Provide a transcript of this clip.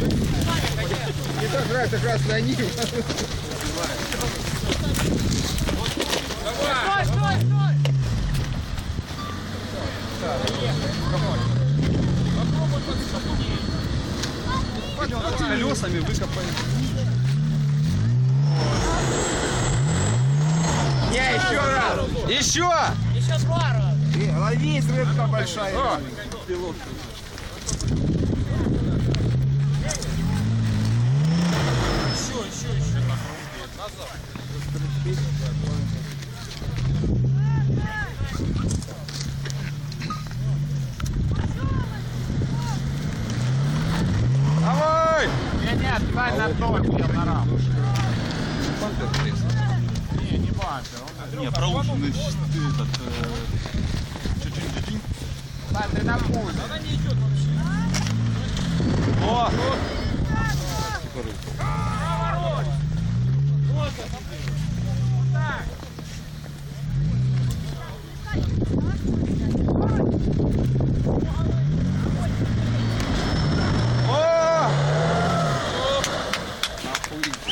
Не так нравится красная нива. С колесами выкопали. Не, еще раз. Еще! Э, Ловись, рыбка большая. Давай! Нет, дай на точке, на раму. Не, не бампер. он- Не, проушенный этот... э, чуть-чуть. Дай ты на пульс. О! О! На хуй.